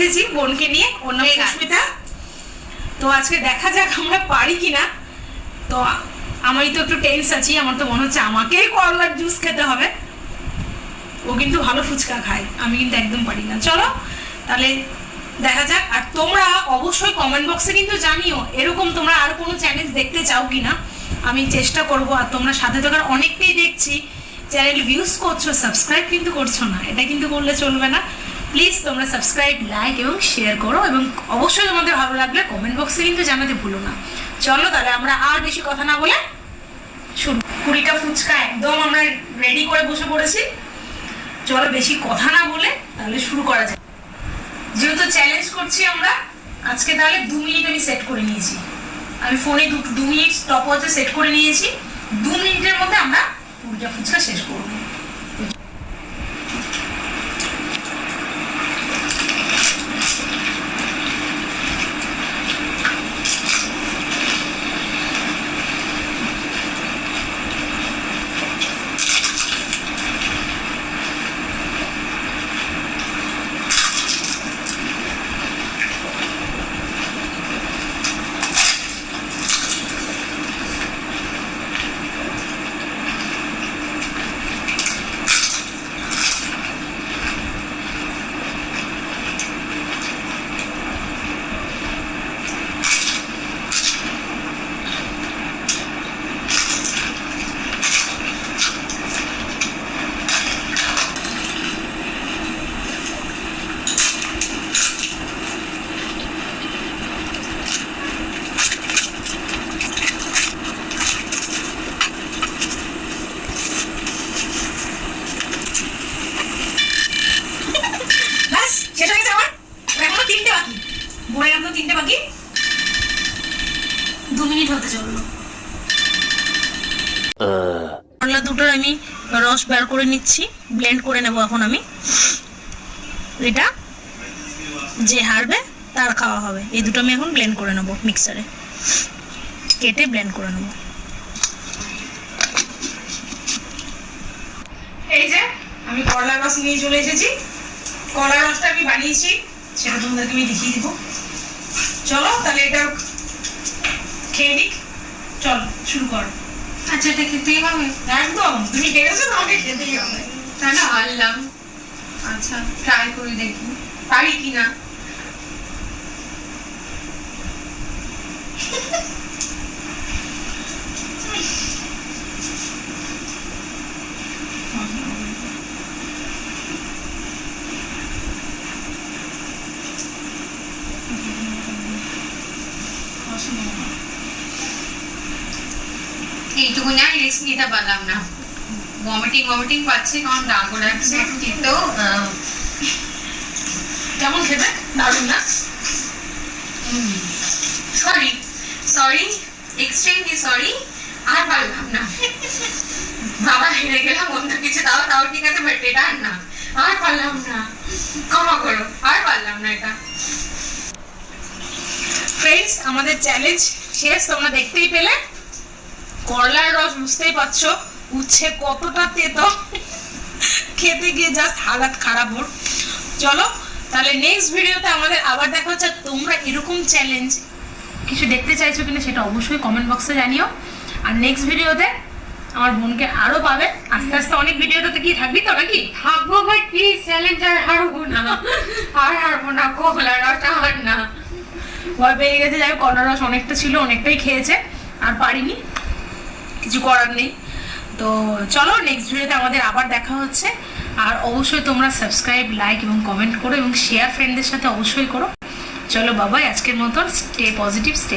এসেছি বোনকে নিয়ে। ওর নাম ঠিক সুস্মিতা? তো আজকে দেখা যাক আমরা পারি কিনা। তো আমি তো একটু টেন্স আছি আমার তো মনে হচ্ছে আমাকেই করলার জুস খেতে হবে। ও কিন্তু ভালো ফুচকা খায় আমি কিন্তু একদম পারি না। চলো তাহলে দেখা যাক। আর তোমরা অবশ্যই কমেন্ট বক্সে কিন্তু জানিও এরকম তোমরা আর কোনো চ্যালেঞ্জ দেখতে চাও কি না আমি চেষ্টা করব আর তোমরা সাথে থাকার অনেকটাই দেখছি। চ্যানেল ভিউজ করছ সাবস্ক্রাইব কিন্তু করছ না। এটা কিন্তু করলে চলবে না। প্লিজ তোমরা সাবস্ক্রাইব, লাইক এবং শেয়ার করো এবং অবশ্যই তোমাদের ভালো লাগলে কমেন্ট বক্সে কিন্তু জানাতে ভুলো না। চলো তাহলে আমরা আর বেশি কথা না বলে শুরু কুড়িটা ফুচকা একদম আমরা রেডি করে বসে পড়েছি। চলো বেশি কথা না বলে তাহলে শুরু করা যায় যেহেতু চ্যালেঞ্জ করছি আমরা, আজকে তাহলে দু মিনিট আমি সেট করে নিয়েছি। আমি ফোনে দু মিনিট স্টপ ওয়াচে সেট করে নিয়েছি। দু মিনিটের মধ্যে আমরা কুড়িটা ফুচকা শেষ করব ব্যাস শেষ হয়ে গেছে আমার আর এখনও তিনটে বাকি বোনের এখনও তিনটে বাকি? দু মিনিট হতে চলল। করলা দুটোর আমি রস বের করে নিচ্ছি ব্লেন্ড করে নেব এখন আমি। এটা যে হারবে, তার খাওয়া হবে। এই দুটো আমি এখন ব্লেন্ড করে নেব মিক্সারে কেটে ব্লেন্ড করে নেব। এই যে, আমি করলার রস নিয়ে চলে এসেছি। কলার রসটা আমি বানিয়েছি, সেটা তোমাদেরকে আমি দেখিয়ে দিব। চলো তাহলে এটা খেয়ে নিক চল শুরু কর। আচ্ছা এটা খেতেই হবে। একদম তুমি ডেকেছো তোমাকে খেতেই হবে। তাহলে হারলাম আচ্ছা ট্রাই করে দেখি। পারি কিনা? এইটুকুনি আর রিস্ক নিতে পারলাম না। ভমিটিং ভমিটিং পাচ্ছে কারণ ডাকও লাগছে কিন্তু কেমন খেতে? দারুণ না? সরি সরি এক্সট্রিমলি সরি আর পারলাম না। বাবা হেরে গেলাম অন্য কিছু তাও তাও ঠিক আছে বাট এটা আর না। আর পারলাম না। ক্ষমা করো আর পারলাম না এটা। ফ্রেন্ডস আমাদের চ্যালেঞ্জ শেষ, তোমরা দেখতেই পেলে। করলার রস বুঝতেই পারছ, উচ্ছে কতটা তেতো। খেতে গিয়ে জাস্ট হালাত খারাপ ওর। চলো, তাহলে নেক্সট ভিডিওতে আমাদের আবার দেখা হচ্ছে। তোমরা এরকম চ্যালেঞ্জ কিছু দেখতে চাইছো কিনা সেটা অবশ্যই কমেন্ট বক্সে জানিও। আর নেক্সট ভিডিওতে আমার বোনকে আরও পাবে। আস্তে আস্তে অনেক ভিডিওতে কি, থাকবি তো নাকি? থাকব বাট প্লিজ চ্যালেঞ্জ আর হারবো না। আর হারবো না কোহলা রসটা আর না। ভয় পেয়ে গেছে। যাই হোক, রস অনেকটা ছিল অনেকটাই খেয়েছে আর পারিনি। কিছু করার নেই। তো চলো নেক্সট ভিডিওতে আমাদের আবার দেখা হচ্ছে। আর অবশ্যই তোমরা সাবস্ক্রাইব লাইক এবং কমেন্ট করো এবং শেয়ার ফ্রেন্ডদের সাথে অবশ্যই করো। চলো বাবাই আজকের মতন স্টে পজিটিভ স্টে